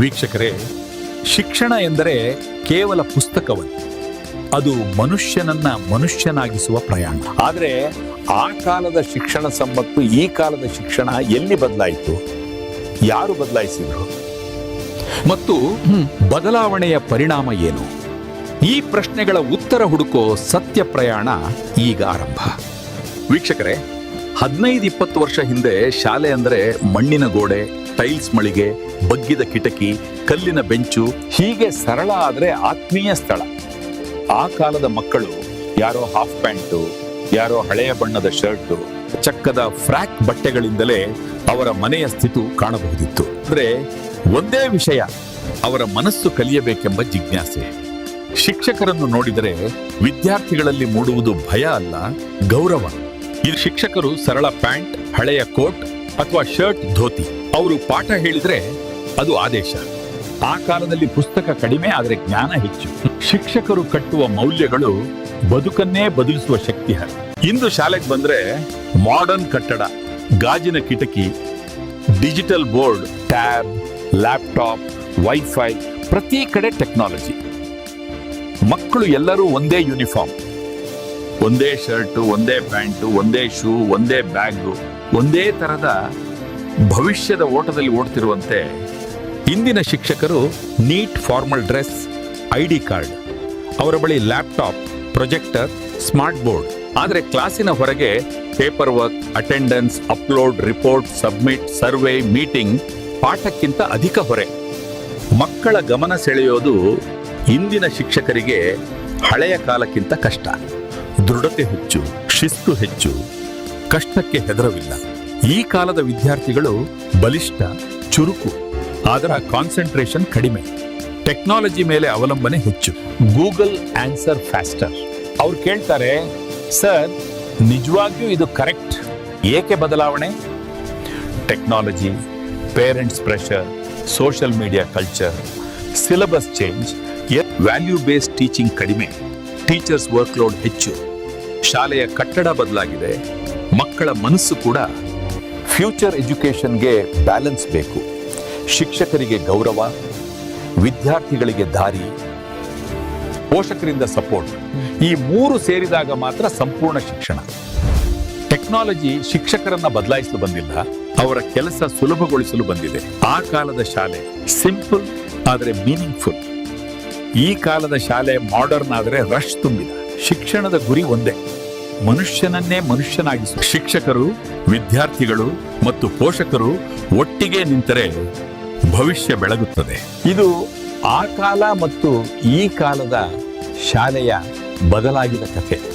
ವೀಕ್ಷಕರೇ, ಶಿಕ್ಷಣ ಎಂದರೆ ಕೇವಲ ಪುಸ್ತಕವಲ್ಲ, ಅದು ಮನುಷ್ಯನನ್ನ ಮನುಷ್ಯನಾಗಿಸುವ ಪ್ರಯಾಣ. ಆದರೆ ಆ ಕಾಲದ ಶಿಕ್ಷಣ ಸಂಬತ್ತು ಈ ಕಾಲದ ಶಿಕ್ಷಣ ಎಲ್ಲಿ ಬದಲಾಯಿತು? ಯಾರು ಬದಲಾಯಿಸಿದ್ರು? ಮತ್ತು ಬದಲಾವಣೆಯ ಪರಿಣಾಮ ಏನು? ಈ ಪ್ರಶ್ನೆಗಳ ಉತ್ತರ ಹುಡುಕೋ ಸತ್ಯ ಪ್ರಯಾಣ ಈಗ ಆರಂಭ. ವೀಕ್ಷಕರೇ, ಹದಿನೈದು ಇಪ್ಪತ್ತು ವರ್ಷ ಹಿಂದೆ ಶಾಲೆ ಅಂದರೆ ಮಣ್ಣಿನ ಗೋಡೆ ಟೈಲ್ಸ್ ಮಳಿಗೆ, ಬಗ್ಗಿದ ಕಿಟಕಿ, ಕಲ್ಲಿನ ಬೆಂಚು ಹೀಗೆ ಸರಳ ಆದರೆ ಆತ್ಮೀಯ ಸ್ಥಳ. ಆ ಕಾಲದ ಮಕ್ಕಳು ಯಾರೋ ಹಾಫ್ ಪ್ಯಾಂಟು ಯಾರೋ ಹಳೆಯ ಬಣ್ಣದ ಶರ್ಟು ಚಕ್ಕದ ಫ್ರಾಕ್ ಬಟ್ಟೆಗಳಿಂದಲೇ ಅವರ ಮನೆಯ ಸ್ಥಿತಿ ಕಾಣಬಹುದಿತ್ತು. ಅಂದ್ರೆ ಒಂದೇ ವಿಷಯ, ಅವರ ಮನಸ್ಸು ಕಲಿಯಬೇಕೆಂಬ ಜಿಜ್ಞಾಸೆ. ಶಿಕ್ಷಕರನ್ನು ನೋಡಿದರೆ ವಿದ್ಯಾರ್ಥಿಗಳಲ್ಲಿ ಮೂಡುವುದು ಭಯ ಅಲ್ಲ, ಗೌರವ. ಇಲ್ಲಿ ಶಿಕ್ಷಕರು ಸರಳ ಪ್ಯಾಂಟ್ ಹಳೆಯ ಕೋಟ್ ಅಥವಾ ಶರ್ಟ್ ಧೋತಿ. ಅವರು ಪಾಠ ಹೇಳಿದ್ರೆ ಅದು ಆದೇಶ. ಆ ಕಾಲದಲ್ಲಿ ಪುಸ್ತಕ ಕಡಿಮೆ, ಆದರೆ ಜ್ಞಾನ ಹೆಚ್ಚು. ಶಿಕ್ಷಕರು ಕಟ್ಟುವ ಮೌಲ್ಯಗಳು ಬದುಕನ್ನೇ ಬದಲಿಸುವ ಶಕ್ತಿ ಇಂದು ಶಾಲೆಗೆ ಬಂದ್ರೆ ಮಾಡರ್ನ್ ಕಟ್ಟಡ, ಗಾಜಿನ ಕಿಟಕಿ digital board tab laptop wifi ಪ್ರತಿ ಕಡೆ ಟೆಕ್ನಾಲಜಿ ಮಕ್ಕಳು ಎಲ್ಲರೂ ಒಂದೇ ಯೂನಿಫಾರ್ಮ್ ಒಂದೇ ಶರ್ಟು ಒಂದೇ ಪ್ಯಾಂಟು ಒಂದೇ ಶೂ ಒಂದೇ ಬ್ಯಾಗು ಒಂದೇ ತರದ ಭವಿಷ್ಯದ ಓಟದಲ್ಲಿ ಓಡ್ತಿರುವಂತೆ ಇಂದಿನ ಶಿಕ್ಷಕರು neat formal dress I D card, ಅವರ ಬಳಿ ಲ್ಯಾಪ್ಟಾಪ್, ಪ್ರೊಜೆಕ್ಟರ್, ಸ್ಮಾರ್ಟ್ ಬೋರ್ಡ್. ಆದರೆ ಕ್ಲಾಸಿನ ಹೊರಗೆ paper work attendance, upload, report, submit, survey, meeting ಪಾಠಕ್ಕಿಂತ ಅಧಿಕ ಹೊರೆ. ಮಕ್ಕಳ ಗಮನ ಸೆಳೆಯೋದು ಇಂದಿನ ಶಿಕ್ಷಕರಿಗೆ ಹಳೆಯ ಕಾಲಕ್ಕಿಂತ ಕಷ್ಟ. ದೃಢತೆ ಹೆಚ್ಚು, ಶಿಸ್ತು ಹೆಚ್ಚು, ಕಷ್ಟಕ್ಕೆ ಹೆದರವಿಲ್ಲ. ಈ ಕಾಲದ ವಿದ್ಯಾರ್ಥಿಗಳು ಬಲಿಷ್ಠ, ಚುರುಕು, ಅದರ ಕಾನ್ಸಂಟ್ರೇಷನ್ ಕಡಿಮೆ. ಟೆಕ್ನಾಲಜಿ ಮೇಲೆ ಅವಲಂಬನೆ ಹೆಚ್ಚು. Google answer faster. ಅವ್ರು ಕೇಳ್ತಾರೆ, ಸರ್, ನಿಜವಾಗಿಯೂ ಇದು ಕರೆಕ್ಟ್? ಏಕೆ ಬದಲಾವಣೆ? Technology, parents pressure, social media culture, syllabus change value based teaching ಕಡಿಮೆ, ಟೀಚರ್ಸ್ ವರ್ಕ್ಲೋಡ್ ಹೆಚ್ಚು, ಶಾಲೆಯ ಕಟ್ಟಡ ಬದಲಾಗಿದೆ, ಮಕ್ಕಳ ಮನಸ್ಸು ಕೂಡ ಫ್ಯೂಚರ್ ಎಜುಕೇಷನ್ಗೆ ಬ್ಯಾಲೆನ್ಸ್ ಬೇಕು. ಶಿಕ್ಷಕರಿಗೆ ಗೌರವ, ವಿದ್ಯಾರ್ಥಿಗಳಿಗೆ ದಾರಿ, ಪೋಷಕರಿಂದ ಸಪೋರ್ಟ್. ಈ ಮೂರು ಸೇರಿದಾಗ ಮಾತ್ರ ಸಂಪೂರ್ಣ ಶಿಕ್ಷಣ. ಟೆಕ್ನಾಲಜಿ ಶಿಕ್ಷಕರನ್ನ ಬದಲಾಯಿಸಲು ಬಂದಿಲ್ಲ, ಅವರ ಕೆಲಸ ಸುಲಭಗೊಳಿಸಲು ಬಂದಿದೆ. ಆ ಕಾಲದ ಶಾಲೆ ಸಿಂಪಲ್, ಆದರೆ ಮೀನಿಂಗ್ಫುಲ್. ಈ ಕಾಲದ ಶಾಲೆ ಮಾಡರ್ನ್ ಆದರೆ ರಶ್ ತುಂಬಿದ. ಶಿಕ್ಷಣದ ಗುರಿ ಒಂದೇ. ಮನುಷ್ಯನನ್ನೇ ಮನುಷ್ಯನಾಗಿಸು. ಶಿಕ್ಷಕರು, ವಿದ್ಯಾರ್ಥಿಗಳು ಮತ್ತು ಪೋಷಕರು ಒಟ್ಟಿಗೆ ನಿಂತರೆ ಭವಿಷ್ಯ ಬೆಳಗುತ್ತದೆ. ಇದು ಆ ಕಾಲ ಮತ್ತು ಈ ಕಾಲದ ಶಾಲೆಯ ಬದಲಾಗಿದ ಕಥೆ.